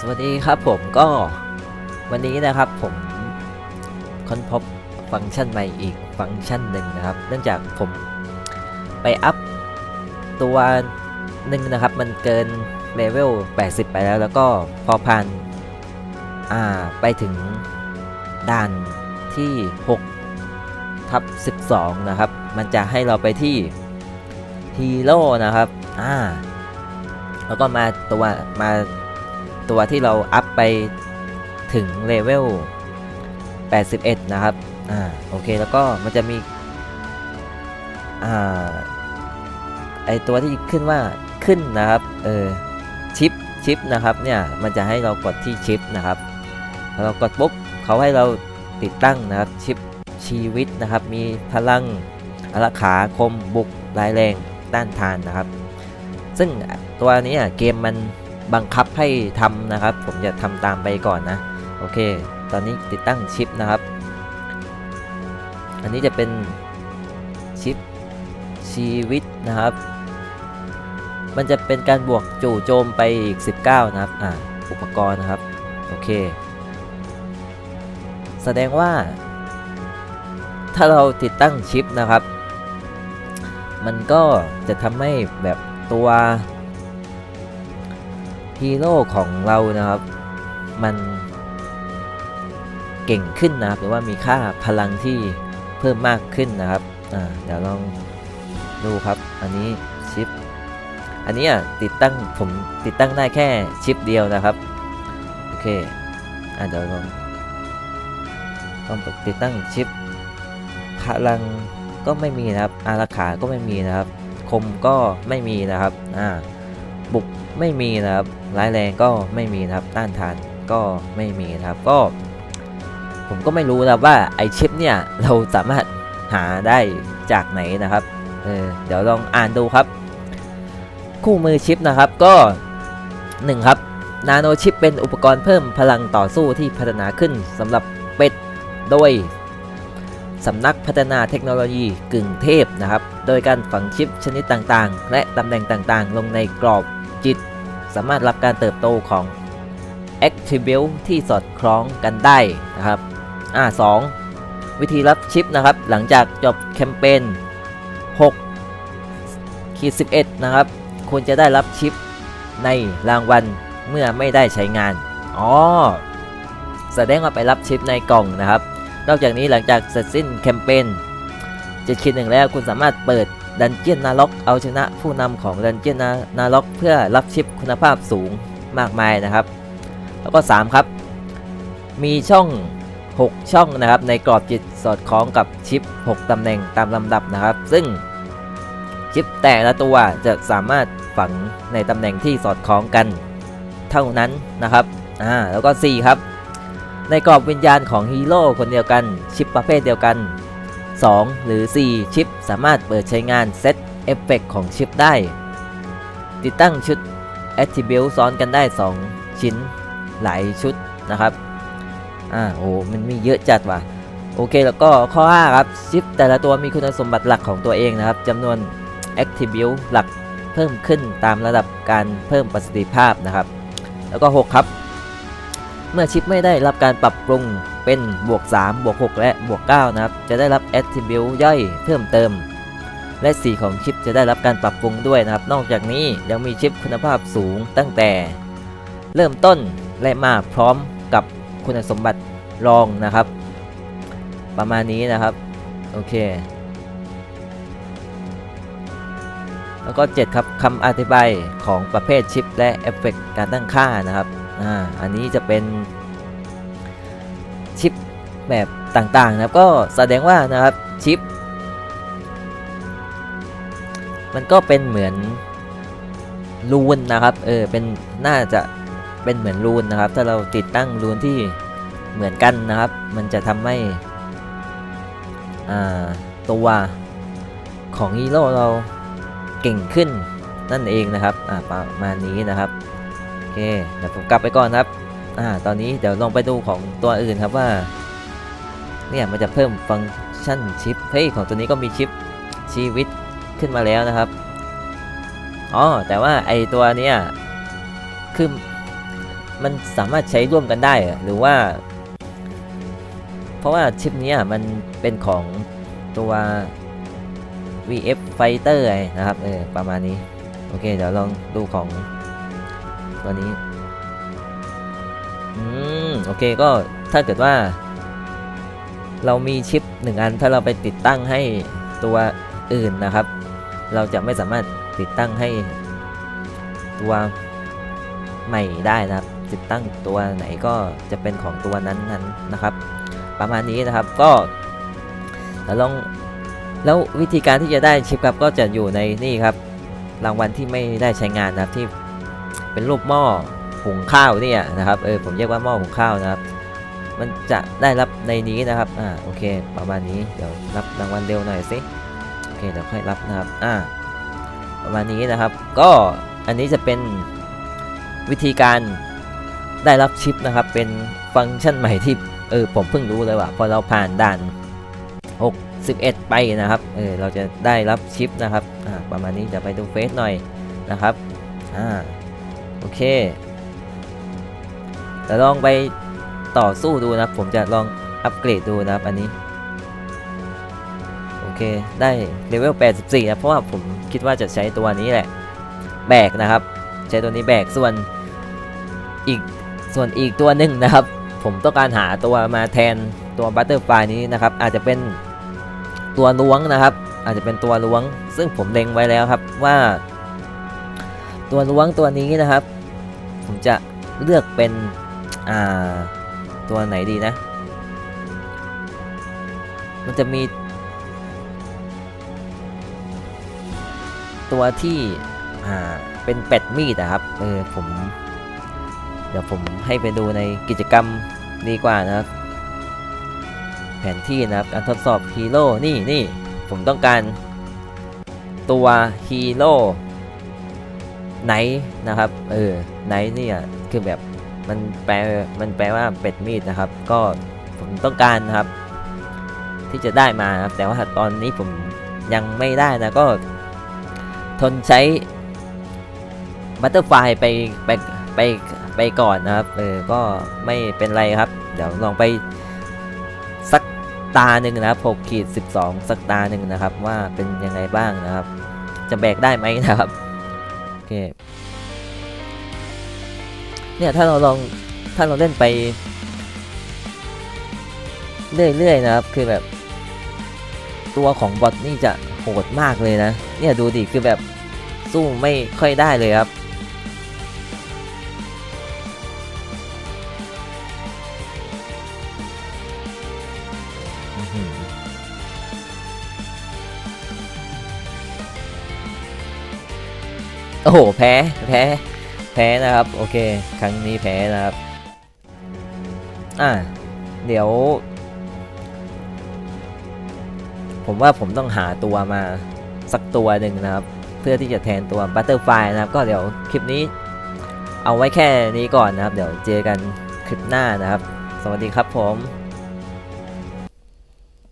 สวัสดีครับผมก็วันนี้นะครับผมค้นพบฟังก์ชันใหม่อีกฟังก์ชันหนึ่งนะครับ เนื่องจากผมไปอัพตัวหนึ่งนะครับ มันเกินเลเวล 80 ไปแล้วแล้วก็พอผ่านอ่าไปถึงด่านที่ 6 ทับ 12 นะครับ มันจะให้เราไปที่ฮีโร่นะครับอ่าแล้วก็มาตัวมา ตัวที่เราอัพไปถึงเลเวล 81 นะครับ อ่า โอเค แล้วก็มันจะมี อ่า ไอตัวที่ขึ้นว่าขึ้นนะครับ เออ ชิป ชิปนะครับ เนี่ย มันจะให้เรากดที่ชิปนะครับพอเรากดปุ๊บเขาให้เราติดตั้งนะครับ ชิปชีวิตนะครับ มีพลังอารักขาคมบุกรายแรงต้านทานนะครับ ซึ่งตัวนี้เกมมัน บังคับให้ทำนะครับ ผมจะทำตามไปก่อนนะ โอเค ตอนนี้ติดตั้งชิปนะครับ อันนี้จะเป็นชิปชีวิตนะครับ มันจะเป็นการบวกจู่โจมไปอีก 19 นะครับ อ่า อุปกรณ์นะครับ โอเค แสดงว่า ถ้าเราติดตั้งชิปนะครับ มันก็จะทำให้แบบตัว ฮีโร่ของเรานะครับ มันเก่งขึ้นนะครับ หรือว่ามีค่าพลังที่เพิ่มมากขึ้นนะครับอ่าเดี๋ยวลองดูครับ อันนี้ชิป อันนี้อะติดตั้งผมติดตั้งได้แค่ชิปเดียวนะครับ โอเคอะเดี๋ยวลองลองติดตั้งชิปพลังก็ไม่มีนะครับ อาราขาก็ไม่มีนะครับ คมก็ไม่มีนะครับ อ่า บุกไม่มีนะครับร้ายแรงก็ไม่มีนะครับต้านทานก็ไม่มีนะครับก็ ผมก็ไม่รู้นะว่าไอชิปเนี่ยเราสามารถหาได้จากไหนนะครับเออเดี๋ยวลองอ่านดูครับ คู่มือชิปนะครับก็ 1 ครับนาโนชิปเป็นอุปกรณ์เพิ่มพลังต่อสู้ที่พัฒนาขึ้นสำหรับเป็ดโดยสำนักพัฒนาเทคโนโลยีกึ่งเทพนะครับ โดยการฝังชิปชนิดต่างๆ และตำแหน่งต่างๆ ลงในกรอบ จิต สามารถรับการเติบโตของ Attribute ที่สอดคล้องกันได้นะครับอ่า2วิธีรับชิปนะครับ หลังจากจบแคมเปญ6ขีด11 นะครับ คุณจะได้รับชิปในรางวัลเมื่อไม่ได้ใช้งาน อ๋อ แสดงว่าไปรับชิปในกล่องนะครับ นอกจากนี้หลังจากเสร็จสิ้นแคมเปญจะคิดหนึ่งแล้วคุณสามารถเปิด ดันเจียนนาล็อกเอาชนะผู้นำของดันเจียนนาล็อกเพื่อรับชิปคุณภาพสูงมากมายนะครับ แล้วก็ 3 ครับ มีช่อง 6 ช่องนะครับ ในกรอบจิตสอดคล้องกับชิป 6 ตำแหน่งตามลำดับนะครับ ซึ่งชิปแต่ละตัวจะสามารถฝังในตำแหน่งที่สอดคล้องกันเท่านั้นนะครับอ่าแล้วก็ 4 ครับ ในกรอบวิญญาณของฮีโร่คนเดียวกัน ชิปประเภทเดียวกัน 2 หรือ 4 ชิป สามารถเปิดใช้งานเซตเอฟเฟกของชิปได้ ติดตั้งชุด Attribute ซ้อนกันได้ 2 ชิ้นหลายชุดนะครับ อ่าโอ้มันมีเยอะจัดว่ะ โอเคแล้วก็ข้อ 5 ครับ ชิปแต่ละตัวมีคุณสมบัติหลักของตัวเองนะครับจำนวน Attribute หลักเพิ่มขึ้นตามระดับการเพิ่มประสิทธิภาพนะครับ แล้วก็ 6 ครับ เมื่อชิปไม่ได้รับการปรับปรุง เป็นบวก3บวก6และบวก9นะครับ จะได้รับ Attribute ย่อยเพิ่มเติม และ4ของชิปจะได้รับการปรับปรุงด้วยนะครับ นอกจากนี้ยังมีชิปคุณภาพสูงตั้งแต่ เริ่มต้นและมาพร้อมกับคุณสมบัติรองนะครับ ประมาณนี้นะครับ โอเค แล้วก็ 7 ครับคำอธิบายของประเภทชิปและเอฟเฟกต์การตั้งค่านะครับอ่าอันนี้จะเป็น ชิปแบบต่างๆนะครับก็แสดงว่านะครับชิป มันก็เป็นเหมือนรูนนะครับเออเป็นน่าจะเป็นเหมือนรูนนะครับ ถ้าเราติดตั้งรูนที่เหมือนกันนะครับ มันจะทำให้อ่าตัวของฮีโร่เราเก่งขึ้นนั่นเองนะครับอ่าประมาณนี้นะครับโอเคเดี๋ยวผมกลับไปก่อนครับ อ่าตอนนี้เดี๋ยวลองไปดูของตัวอื่นครับว่า เนี่ยมันจะเพิ่มฟังก์ชันชิปเฮ้ยของตัวนี้ก็มีชิปชีวิตขึ้นมาแล้วนะครับอ๋อแต่ว่าไอตัวเนี้ยคือมันสามารถใช้ร่วมกันได้หรือว่า เพราะว่าชิปนี้มันเป็นของตัว VF Fighter ไงนะครับเออประมาณนี้ โอเค เดี๋ยวลองดูของตัวนี้ อืมโอเคก็ถ้าเกิดว่า เรามีชิปหนึ่งอันถ้าเราไปติดตั้งให้ตัวอื่นนะครับ เราจะไม่สามารถติดตั้งให้ตัวใหม่ได้นะครับ ติดตั้งตัวไหนก็จะเป็นของตัวนั้นนั้นนะครับ ประมาณนี้นะครับก็เดี๋ยวลองแล้ววิธีการที่จะได้ชิปครับก็จะอยู่ในนี่ครับ รางวัลที่ไม่ได้ใช้งานนะครับที่เป็นรูปหม้อ หุงข้าวเนี่ยนะครับเออผมเรียกว่าหม้อหุงข้าวนะครับ มันจะได้รับในนี้นะครับอ่าโอเค ประมาณนี้เดี๋ยวรับรางวัลเร็วหน่อยสิโอเคเดี๋ยวค่อยรับนะครับอ่าประมาณนี้นะครับ ก็อันนี้จะเป็นวิธีการได้รับชิปนะครับ เป็นฟังก์ชันใหม่ที่เออผมเพิ่งรู้เลยว่าพอเราผ่านด่าน 61 ไปนะครับเออเราจะได้รับชิปนะครับอ่าประมาณนี้จะไปดูเฟซหน่อยนะครับอ่าโอเค เดี๋ยวลองไปต่อสู้ดูนะครับผมจะลองอัปเกรดดูนะครับอันนี้โอเคได้เลเวล 84 นะเพราะว่าผมคิดว่าจะใช้ตัวนี้แหละแบกนะครับ ใช้ตัวนี้แบกส่วนอีกส่วนอีกตัวหนึ่งนะครับ ผมต้องการหาตัวมาแทนตัวบัตเตอร์ฟลายนี้นะครับ อาจจะเป็นตัวล้วงนะครับ อาจจะเป็นตัวล้วง ซึ่งผมเล็งไว้แล้วครับว่า ตัวล้วงตัวนี้นะครับ ผมจะเลือกเป็น อ่า ตัวไหนดีนะ มันจะมี ตัวที่อ่าเป็นเป็ดมีดอะครับเออผม เดี๋ยวผมให้ไปดูในกิจกรรมดีกว่านะครับ แผนที่นะครับการทดสอบฮีโร่นี่นี่ผมต้องการตัวฮีโร่ไหนนะครับ เออไหนเนี่ยคือแบบ มันแปลมันแปลว่าเป็ดมีดนะครับ ก็ผมต้องการนะครับ ที่จะได้มาครับแต่ว่าตอนนี้ผมยังไม่ได้นะก็ทนใช้บัตเตอร์ไฟไปไปไปไปก่อนนะครับเออก็ไม่เป็นไรครับ เดี๋ยวลองไปสักตาหนึ่งนะครับ6ขีด12 สักตาหนึ่งนะครับ ว่าเป็นยังไงบ้างนะครับ จะแบกได้ไหมนะครับโอเค เนี่ยถ้าเราลองถ้าเราเล่นไป เรื่อยๆนะครับ คือแบบ ตัวของบอทนี่จะโหดมากเลยนะ เนี่ยดูดิคือแบบสู้ไม่ค่อยได้เลยครับโอ้โห แพ้ แพ้ แพ้นะครับ โอเค ครั้งนี้แพ้นะครับ อ่า เดี๋ยว ผมว่าผมต้องหาตัวมาสักตัวหนึ่งนะครับ เพื่อที่จะแทนตัวบัตเตอร์ไฟนะครับ ก็เดี๋ยวคลิปนี้ เอาไว้แค่นี้ก่อนนะครับ เดี๋ยวเจอกันคลิปหน้านะครับ สวัสดีครับผม